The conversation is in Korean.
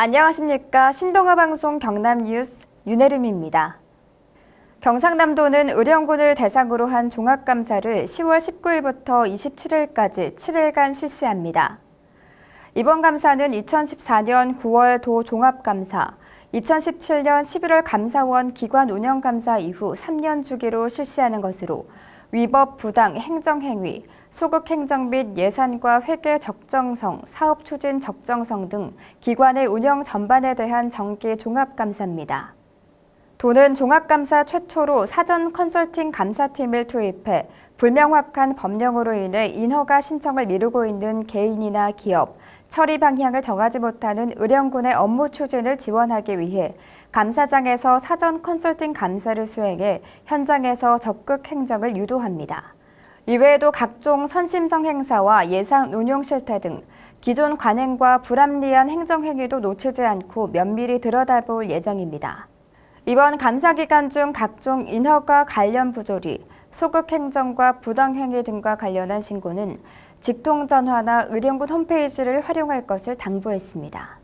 안녕하십니까. 신동아 방송 경남 뉴스 윤혜림입니다. 경상남도는 의령군을 대상으로 한 종합감사를 10월 19일부터 27일까지 7일간 실시합니다. 이번 감사는 2014년 9월 도 종합감사, 2017년 11월 감사원 기관 운영감사 이후 3년 주기로 실시하는 것으로 위법 부당 행정 행위, 소극 행정 및 예산과 회계 적정성, 사업 추진 적정성 등 기관의 운영 전반에 대한 정기 종합 감사입니다. 도는 종합감사 최초로 사전 컨설팅 감사팀을 투입해 불명확한 법령으로 인해 인허가 신청을 미루고 있는 개인이나 기업, 처리 방향을 정하지 못하는 의령군의 업무 추진을 지원하기 위해 감사장에서 사전 컨설팅 감사를 수행해 현장에서 적극 행정을 유도합니다. 이외에도 각종 선심성 행사와 예산 운용 실태 등 기존 관행과 불합리한 행정행위도 놓치지 않고 면밀히 들여다볼 예정입니다. 이번 감사 기간 중 각종 인허가 관련 부조리, 소극 행정과 부당행위 등과 관련한 신고는 직통 전화나 의령군 홈페이지를 활용할 것을 당부했습니다.